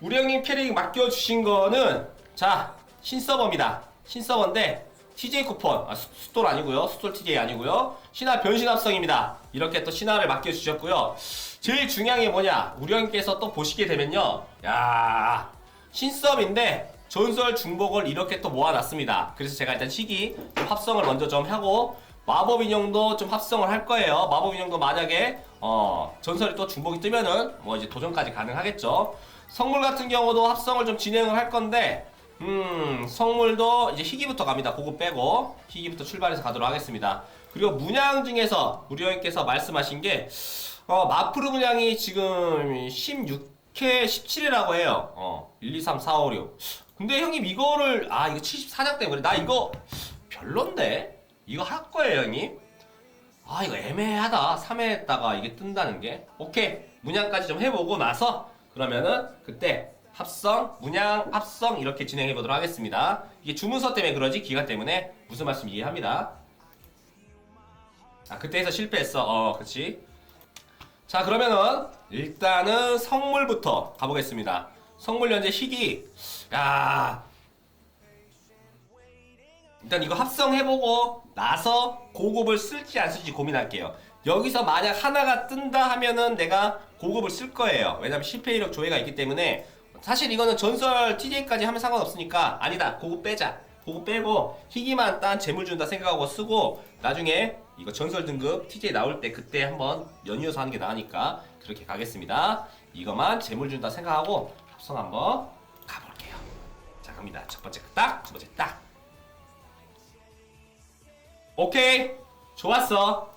우리 형님 캐릭 맡겨주신 거는 자 신서버입니다. 신서버인데 TJ 쿠폰. 아, 수- 수돌 아니고요. 수돌 TJ 아니고요. 신화 변신 합성입니다. 이렇게 또 신화를 맡겨주셨고요. 제일 중요한 게 뭐냐? 우리 형님께서 또 보시게 되면요. 야 신섭인데 전설 중복을 이렇게 또 모아놨습니다. 그래서 제가 일단 시기 좀 합성을 먼저 좀 하고 마법 인형도 좀 합성을 할 거예요. 마법 인형도 만약에 어 전설이 또 중복이 뜨면은 뭐 이제 도전까지 가능하겠죠 성물 같은 경우도 합성을 좀 진행을 할 건데 음 성물도 이제 희귀부터 갑니다. 고급 빼고 희귀부터 출발해서 가도록 하겠습니다. 그리고 문양 중에서 우리 형님께서 말씀하신 게 어, 마프르 문양이 지금 16회 17이라고 해요. 어 1, 2, 3, 4, 5, 6 근데 형님 이거를 아 이거 74장 때문에 나 이거 별론데? 이거 할 거예요 형님? 아 이거 애매하다. 3회에다가 이게 뜬다는 게. 오케이. 문양까지 좀 해보고 나서 그러면은 그때 합성 문양 합성 이렇게 진행해 보도록 하겠습니다. 이게 주문서 때문에 그러지 기간 때문에 무슨 말씀 이해합니다. 아 그때 해서 실패했어. 어 그치? 자 그러면은 일단은 성물부터 가보겠습니다. 성물 연재 희귀. 야. 일단 이거 합성해보고 나서 고급을 쓸지 안 쓸지 고민할게요. 여기서 만약 하나가 뜬다 하면은 내가 고급을 쓸 거예요. 왜냐면 10회 1억 조회가 있기 때문에 사실 이거는 전설 TJ까지 하면 상관없으니까 아니다 고급 빼자. 고급 빼고 희귀만 딴 재물 준다 생각하고 쓰고 나중에 이거 전설 등급 TJ 나올 때 그때 한번 연이어서 하는 게 나으니까 그렇게 가겠습니다. 이거만 재물 준다 생각하고 합성 한번 가볼게요. 자 갑니다. 첫 번째 딱, 두 번째 딱. 오케이 좋았어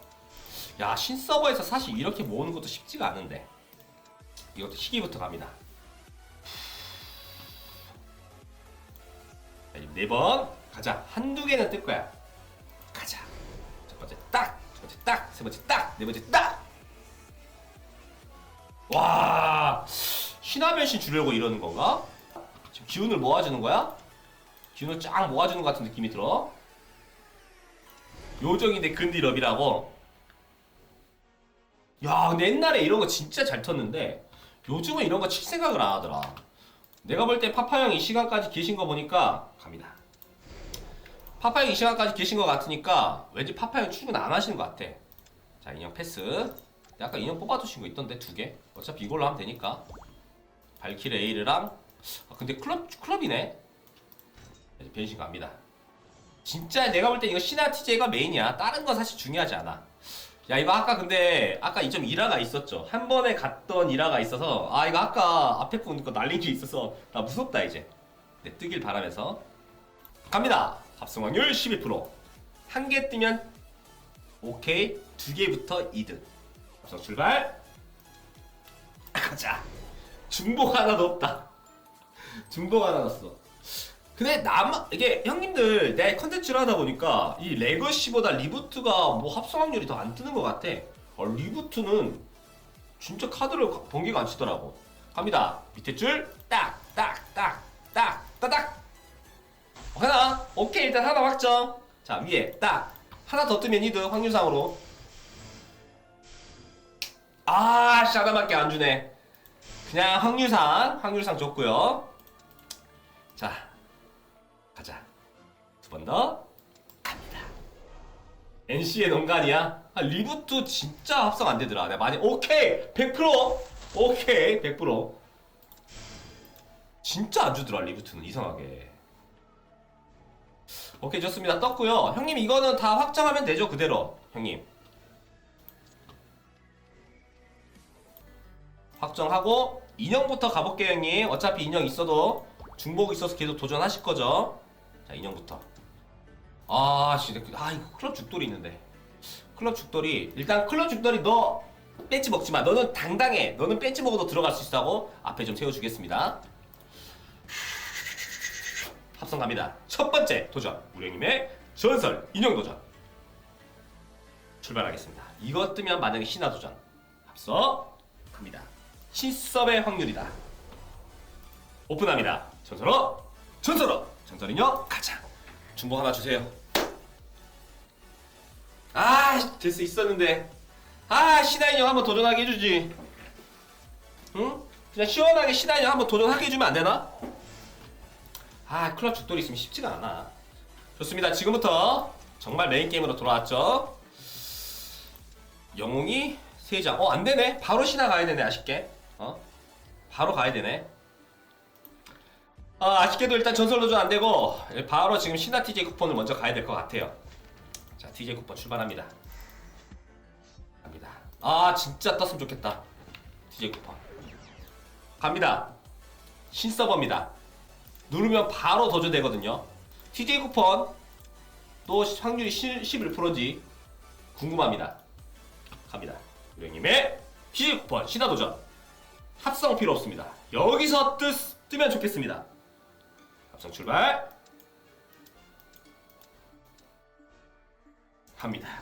야 신서버에서 사실 이렇게 모으는 것도 쉽지가 않은데. 이것도 희귀부터 갑니다. 네번. 가자. 한두 개는 뜰 거야. 가자. 첫 번째 딱 두 번째 딱 세 번째 딱 네 번째 딱 와 신화 변신 주려고 이러는 건가? 지금 기운을 모아주는 거야? 기운을 쫙 모아주는 것 같은 느낌이 들어. 요정인데 근디럽이라고. 야, 근데 옛날에 이런 거 진짜 잘 텄는데 요즘은 이런 거 칠 생각을 안 하더라. 내가 볼 때 파파 형 이 시간까지 계신 거 보니까 갑니다. 파파 형 이 시간까지 계신 것 같으니까 왠지 파파 형 출근 안 하시는 것 같아. 자, 인형 패스. 아까 인형 뽑아두신 거 있던데 두 개. 어차피 이걸로 하면 되니까. 발키르 에이르랑 아, 근데 클럽 클럽이네. 변신 갑니다. 진짜 내가 볼 때 이거 신화 TJ가 메인이야. 다른 건 사실 중요하지 않아. 야 이거 아까 근데 아까 2.1화가 있었죠. 한 번에 갔던 1화가 있어서 아 이거 아까 앞에 분거 날린 게 있어서 나 무섭다 이제. 네, 뜨길 바라면서 갑니다. 합성 확률 12%. 한 개 뜨면 오케이. 두 개부터 2등. 합성 출발. 가자. 중복 하나도 없다. 중복 하나 넣었어. 근데 남 이게 형님들 내 컨텐츠를 하다 보니까 이 레거시보다 리부트가 뭐 합성 확률이 더 안 뜨는 것 같아. 어, 리부트는 진짜 카드를 번개가 안 치더라고. 갑니다. 밑에 줄 딱, 딱, 딱, 딱, 따닥. 하나. 오케이 일단 하나 확정. 자 위에 딱 하나 더 뜨면 이득 확률상으로. 아, 씨 하나밖에 안 주네. 그냥 확률상 확률상 좋고요. 자. 두번 더. 갑니다. NC의 농간이야. 아, 리부트 진짜 합성 안 되더라. 내가 많이 오케이 100% 오케이 100% 진짜 안 주더라 리부트는 이상하게. 오케이 좋습니다. 떴고요. 형님 이거는 다 확정하면 되죠 그대로 형님. 확정하고 인형부터 가볼게요 형님. 어차피 인형 있어도 중복 있어서 계속 도전하실 거죠. 자 인형부터 아 씨, 아 이거 클럽 죽돌이 있는데. 클럽 죽돌이 일단 클럽 죽돌이 너 벤치 먹지 마. 너는 당당해. 너는 벤치 먹어도 들어갈 수 있다고 앞에 좀 세워주겠습니다. 합성 갑니다. 첫 번째 도전. 우리 형님의 전설 인형 도전. 출발하겠습니다. 이거 뜨면 만약에 신화 도전. 합성 갑니다. 신섭의 확률이다. 오픈합니다. 전설어 전설어. 전설 인형 가자 중복 하나 주세요. 아 될 수 있었는데. 아 신화 인형 한번 도전하게 해주지. 응? 그냥 시원하게 신한이 한번 도전하게 해주면 안 되나? 아 클럽 죽돌이 있으면 쉽지가 않아. 좋습니다. 지금부터 정말 메인 게임으로 돌아왔죠. 영웅이 3장. 어 안 되네. 바로 신화 가야 되네 아쉽게. 어? 바로 가야 되네 아, 아쉽게도 일단 전설 도전 안 되고 바로 지금 신화 TJ 쿠폰을 먼저 가야 될 것 같아요. 자, TJ 쿠폰 출발합니다. 갑니다. 아, 진짜 떴으면 좋겠다. TJ 쿠폰. 갑니다. 신서버입니다. 누르면 바로 도전되거든요. TJ 쿠폰 또 확률이 11%인지 궁금합니다. 갑니다. 우령님의 TJ 쿠폰 신화 도전. 합성 필요 없습니다. 여기서 뜨, 뜨면 좋겠습니다. 합성 출발. 합니다.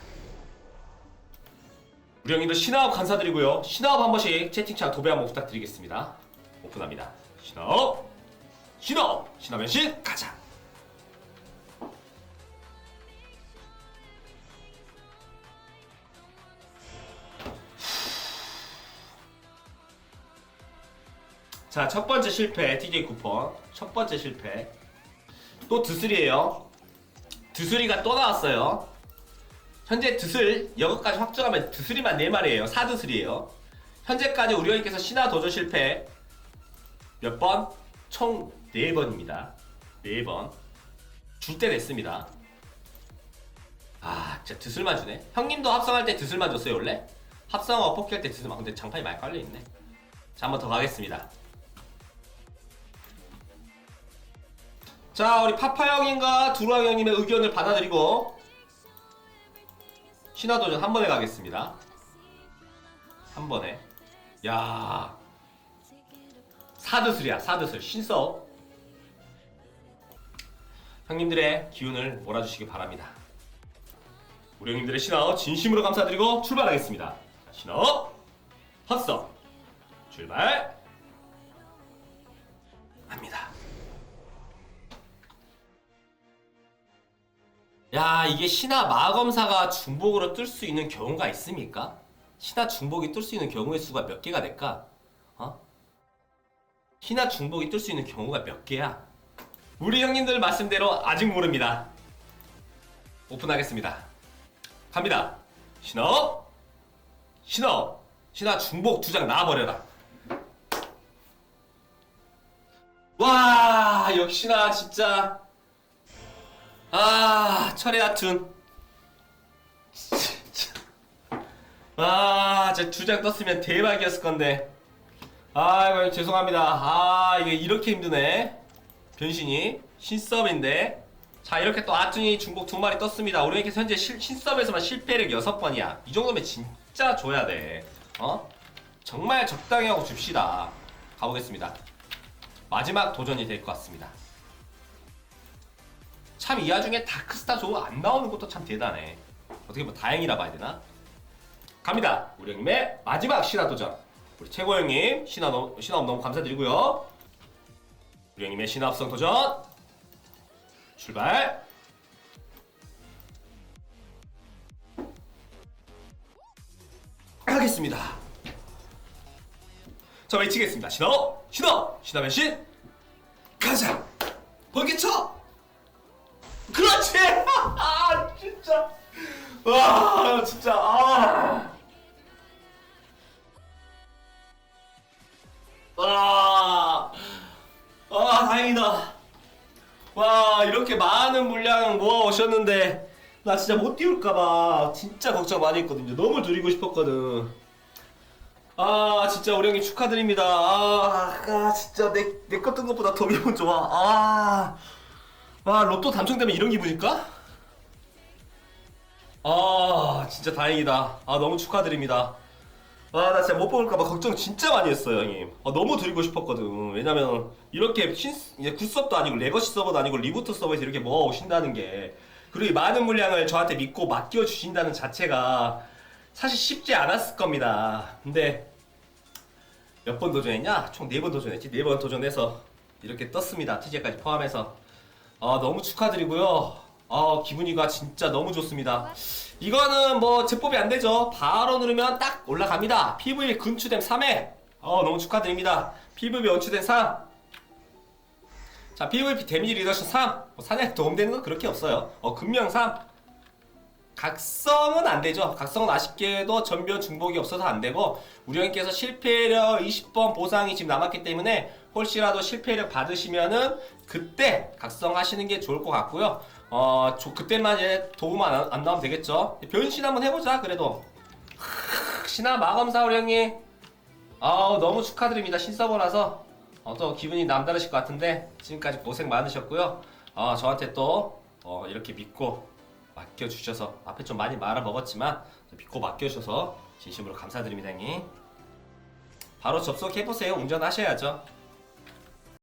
우리 형님들 신화업 감사드리고요. 신화업 한 번씩 채팅창 도배 한번 부탁드리겠습니다. 오픈합니다. 신화업, 신화업, 신화변신 가자. 자, 첫 번째 실패 TJ 쿠폰. 첫 번째 실패. 또 드슬이에요. 드슬이가 또 나왔어요. 현재 드슬 여기까지 확정하면 드슬이만 4마리예요. 4드슬이에요. 현재까지 우리 형님께서 신화 도전 실패 몇 번? 총 4번입니다. 4번. 줄때 됐습니다. 아, 진짜 드슬만 주네. 형님도 합성할 때 드슬만 줬어요, 원래? 합성하고 포켓 때 드슬만. 근데 장판이 많이 깔려있네. 자, 한 번 더 가겠습니다. 자, 우리 파파 형님과 두루왕 형님의 의견을 받아들이고 신화도전 한 번에 가겠습니다. 한 번에. 야 사드슬이야, 사드슬. 신서. 형님들의 기운을 몰아주시기 바랍니다. 우리 형님들의 신화 진심으로 감사드리고 출발하겠습니다. 신화 합성 출발 야 이게 신화 마검사가 중복으로 뜰 수 있는 경우가 있습니까? 신화 중복이 뜰 수 있는 경우의 수가 몇 개가 될까? 어? 신화 중복이 뜰 수 있는 경우가 몇 개야? 우리 형님들 말씀대로 아직 모릅니다. 오픈하겠습니다. 갑니다. 신화 신화 신화 중복 두 장 나와버려라. 와 역시나 진짜 아, 철의. 진짜. 아, 제 두 장 떴으면 대박이었을 건데. 아이고, 죄송합니다. 아, 이게 이렇게 힘드네. 변신이. 신섭인데. 자, 이렇게 또 아툰이 중복 두 마리 떴습니다. 우리 이렇게 현재 실, 신섭에서만 실패력 여섯 번이야. 이 정도면 진짜 줘야 돼. 어? 정말 적당히 하고 줍시다. 가보겠습니다. 마지막 도전이 될 것 같습니다. 참 이 와중에 다크스타 조안 나오는 것도 참 대단해. 어떻게 보면 다행이라 봐야 되나? 갑니다. 우리 형님의 마지막 신화 도전. 우리 최고 형님 신화 너무 신화 너무 감사드리고요. 우리 형님의 신화 합성 도전 출발. 하겠습니다. 자 외치겠습니다. 신화 신화 신화 변신 가자. 벌개쳐. 그렇지! 아, 진짜. 와, 진짜. 아. 와. 아, 다행이다. 와, 이렇게 많은 물량 모아 오셨는데 나 진짜 못 띄울까봐 진짜 걱정 많이 했거든요. 너무 드리고 싶었거든. 아, 진짜 우리 형님 축하드립니다. 아, 아 진짜 내, 내거 뜬 것보다 더 기분 좋아. 아. 와 로또 당첨되면 이런 기분일까? 아 진짜 다행이다. 아 너무 축하드립니다. 와 나 진짜 못 뽑을까봐 걱정 진짜 많이 했어요 형님. 아, 너무 드리고 싶었거든. 왜냐면 이렇게 신, 굿서버도 아니고 레거시 서버도 아니고 리부트 서버에서 이렇게 모아 오신다는 게 그리고 이 많은 물량을 저한테 믿고 맡겨 주신다는 자체가 사실 쉽지 않았을 겁니다. 근데 몇 번 도전했냐? 총 네 번 도전했지. 네 번 도전해서 이렇게 떴습니다. TJ까지 포함해서 아 너무 축하드리고요. 아 기분이가 진짜 너무 좋습니다. 이거는 뭐 제법이 안 되죠. 바로 누르면 딱 올라갑니다. PV 근추댐 3회. 어 너무 축하드립니다. PVP 연출된 3. 자, PVP 데미지 리더십 3. 뭐 사냥에 도움되는 건 그렇게 없어요. 어, 금명 3. 각성은 안 되죠. 각성은 아쉽게도 전변 중복이 없어서 안 되고 우리 형님께서 실패력 20번 보상이 지금 남았기 때문에 혹시라도 실패력 받으시면은 그때 각성하시는 게 좋을 것 같고요. 어, 조- 그때만 이제 도움 안, 안 나오면 되겠죠. 변신 한번 해보자. 그래도 크, 신화 마검사 우리 형님. 아우 너무 축하드립니다. 신서버라서 어, 또 기분이 남다르실 것 같은데 지금까지 고생 많으셨고요. 어, 저한테 또 어, 이렇게 믿고 맡겨주셔서 앞에 좀 많이 말아먹었지만 믿고 맡겨주셔서 진심으로 감사드립니다 형님 바로 접속해보세요 운전하셔야죠